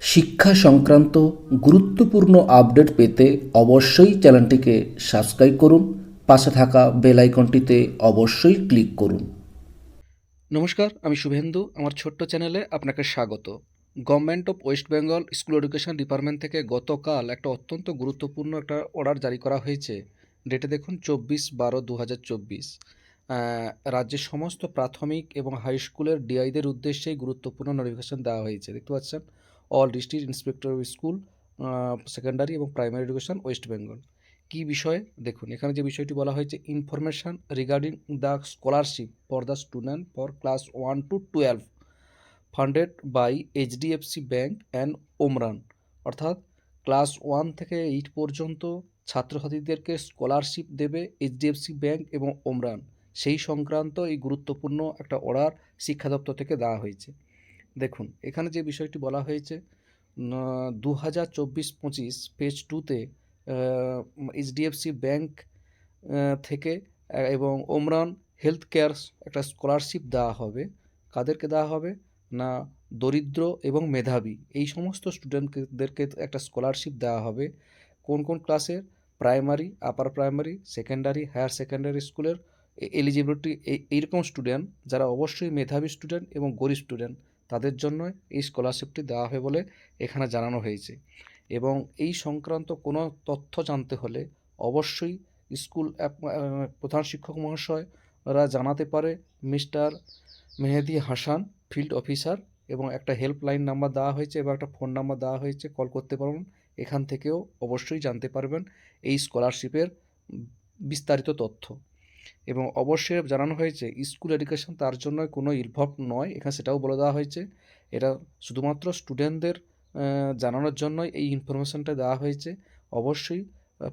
শিক্ষা সংক্রান্ত গুরুত্বপূর্ণ আপডেট পেতে অবশ্যই চ্যানেলটিকে সাবস্ক্রাইব করুন, পাশে থাকা বেল আইকনটিতে অবশ্যই ক্লিক করুন। নমস্কার, আমি শুভেন্দু, আমার ছোট্ট চ্যানেলে আপনাকে স্বাগত। Government of West Bengal school education department থেকে গতকাল একটা অত্যন্ত গুরুত্বপূর্ণ একটা অর্ডার জারি করা হয়েছে। ডেটে দেখুন, চব্বিশ বারো দু হাজার চব্বিশ রাজ্যের সমস্ত প্রাথমিক এবং হাই স্কুলের ডিআইদের উদ্দেশ্যেই গুরুত্বপূর্ণ নোটিফিকেশন দেওয়া হয়েছে। দেখতে পাচ্ছেন? All district inspector of school secondary এবং প্রাইমারি এডুকেশন ওয়েস্ট বেঙ্গল কী বিষয়ে? দেখুন, এখানে যে বিষয়টি বলা হয়েছে information regarding the scholarship for the student for class one two twelve funded by HDFC bank and Omran অর্থাৎ ক্লাস ওয়ান থেকে এইট পর্যন্ত ছাত্রছাত্রীদেরকে স্কলারশিপ দেবে এইচডিএফসি ব্যাঙ্ক এবং ওমরান সেই সংক্রান্ত এই গুরুত্বপূর্ণ একটা অর্ডার শিক্ষা দপ্তর থেকে দেওয়া হয়েছে। দেখুন, এখানে যে বিষয়টি বলা হয়েছে দু হাজার চব্বিশ পঁচিশ পেজ টুতে এইচডিএফসি ব্যাঙ্ক থেকে এবং ওমরান হেলথ কেয়ার একটা স্কলারশিপ দেওয়া হবে। কাদেরকে দেওয়া হবে? না, দরিদ্র এবং মেধাবী। এই সমস্ত স্টুডেন্টদেরকে একটা স্কলারশিপ দেওয়া হবে। কোন কোন ক্লাসের? Primary, upper primary, secondary, higher secondary স্কুলের এলিজিবিলিটি এইরকম স্টুডেন্ট, যারা অবশ্যই মেধাবী স্টুডেন্ট এবং গরিব স্টুডেন্ট তাদের জন্য এই স্কলারশিপটি দেওয়া হবে বলে এখানে জানানো হয়েছে। এবং এই সংক্রান্ত কোনো তথ্য জানতে হলে অবশ্যই স্কুল প্রধান শিক্ষক মহাশয়রা জানাতে পারে। Mister Mehedi Hasan field officer এবং একটা হেল্পলাইন নাম্বার দেওয়া হয়েছে এবং একটা ফোন নাম্বার দেওয়া হয়েছে কল করতে পারবেন এখান থেকেও অবশ্যই জানতে পারবেন এই স্কলারশিপের বিস্তারিত তথ্য। এবং অবশ্যই জানানো হয়েছে, স্কুল এডুকেশন তার জন্য কোনো ইনভলভ নয়। এখানে সেটাও বলে দেওয়া হয়েছে। এটা শুধুমাত্র স্টুডেন্টদের জানানোর জন্যই এই ইনফরমেশনটা দেওয়া হয়েছে। অবশ্যই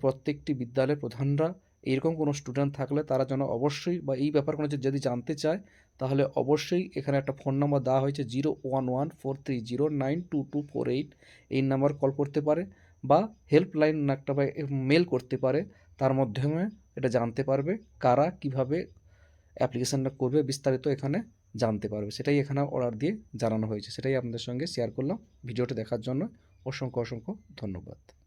প্রত্যেকটি বিদ্যালয়ের প্রধানরা এরকম কোনো স্টুডেন্ট থাকলে তারা যেন অবশ্যই বা এই ব্যাপার কোনো যদি জানতে চায়, তাহলে অবশ্যই এখানে একটা ফোন নাম্বার দেওয়া হয়েছে zero one one four three zero nine two two four eight এই নাম্বার কল করতে পারে। বা হেল্পলাইন একটা বা মেল করতে পারে, তার মাধ্যমে এটা জানতে পারবে কারা কীভাবে অ্যাপ্লিকেশানটা করবে বিস্তারিত এখানে জানতে পারবে। সেটাই এখানে অর্ডার দিয়ে জানানো হয়েছে। সেটাই আপনাদের সঙ্গে শেয়ার করলাম। ভিডিওটা দেখার জন্য অসংখ্য অসংখ্য ধন্যবাদ।